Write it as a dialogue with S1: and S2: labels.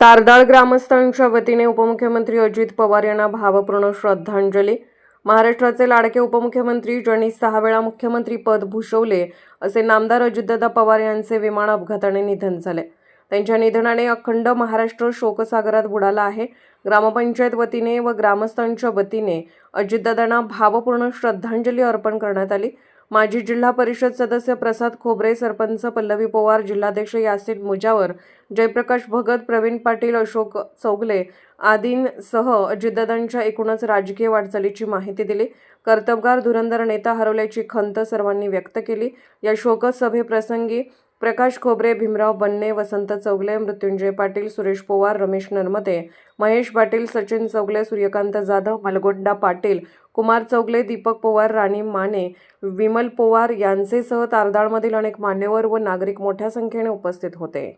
S1: तारदाळ ग्रामस्थांच्या वतीने उपमुख्यमंत्री अजित पवार यांना भावपूर्ण श्रद्धांजली. महाराष्ट्राचे लाडके उपमुख्यमंत्री ज्यांनी सहा वेळा मुख्यमंत्री पद भूषवले असे नामदार अजितदादा पवार यांचे विमान अपघाताने निधन झाले. त्यांच्या निधनाने अखंड महाराष्ट्र शोकसागरात बुडाला आहे. ग्रामपंचायत वतीने व ग्रामस्थांच्या वतीने अजितदादांना भावपूर्ण श्रद्धांजली अर्पण करण्यात आली. माजी जिल्हा परिषद सदस्य प्रसाद खोबरे सरपंच पल्लवी पवार जिल्हाध्यक्ष यासिन मुजावर जयप्रकाश भगत प्रवीण पाटील अशोक चौगले आदींसह जिद्ददांच्या एकूणच राजकीय वाटचालीची माहिती दिली. कर्तबगार धुरंधर नेता हरवल्याची खंत सर्वांनी व्यक्त केली. या शोकसभेप्रसंगी प्रकाश खोबरे भीमराव बन्ने वसंत चौगले मृत्युंजय पाटील सुरेश पोवार रमेश नरमते महेश पाटील सचिन चौगले सूर्यकांत जाधव मलगोंडा पाटील कुमार चौगले दीपक पोवार राणी माने विमल पोवार यांचेसह तारदाळमधील अनेक मान्यवर व नागरिक मोठ्या संख्येने उपस्थित होते.